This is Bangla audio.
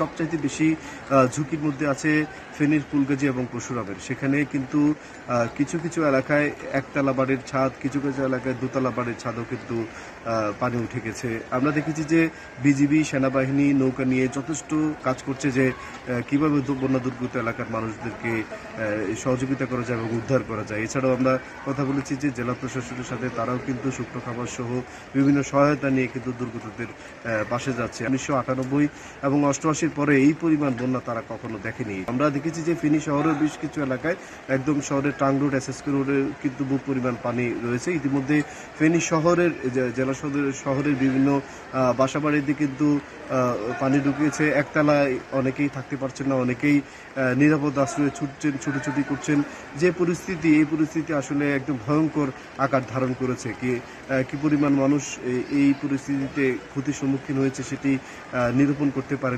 সবচাইতে বেশি ঝুঁকির মধ্যে আছে ফেনীর ফুলগাজী এবং পরশুরামের। সেখানে কিন্তু কিছু কিছু এলাকায় একতলা বাড়ির ছাদ, কিছু কিছু এলাকায় দোতলা বাড়ির ছাদও কিন্তু পানি উঠে গেছে। আমরা দেখেছি যে বিজিবি, সেনাবাহিনী নৌকা নিয়ে যথেষ্ট কাজ করছে যে কীভাবে বন্যা দুর্গত এলাকার মানুষদেরকে সহযোগিতা করা যায় এবং উদ্ধার করা যায়। এছাড়াও আমরা কথা বলেছি যে জেলা প্রশাসনের সাথে তারাও কিন্তু শুকনো খাবার সহ বিভিন্ন সহায়তা নিয়ে কিন্তু দুর্গতদের পাশে যাচ্ছে। উনিশশো আটানব্বই এবং অষ্টআশির পরে এই পরিমাণ বন্যা তারা কখনো দেখেনি। আমরা দেখেছি যে ফেনী শহরের বেশ কিছু এলাকায় একদম শহরের টাং রোড এসএসকে রোডে কিন্তু বহু পরিমাণ পানি রয়েছে। ইতিমধ্যে ফেনী শহরের জেলা সদরের শহরের বিভিন্ন বাসাবাড়িতে কিন্তু পানি ঢুকিয়েছে। একতলায় অনেকেই থাকতে পারছেন না, অনেকেই নিরাপদ আশ্রয়ে ছুটছেন, ছুটোছুটি করছেন। যে পরিস্থিতি, এই পরিস্থিতি আসলে একদম ভয়ঙ্কর আকার ধারণ করেছে। কি কি পরিমাণ মানুষ এই- পরিস্থিতিতে ক্ষতির সম্মুখীন হয়েছে সেটি নিরূপণ করতে পারেন।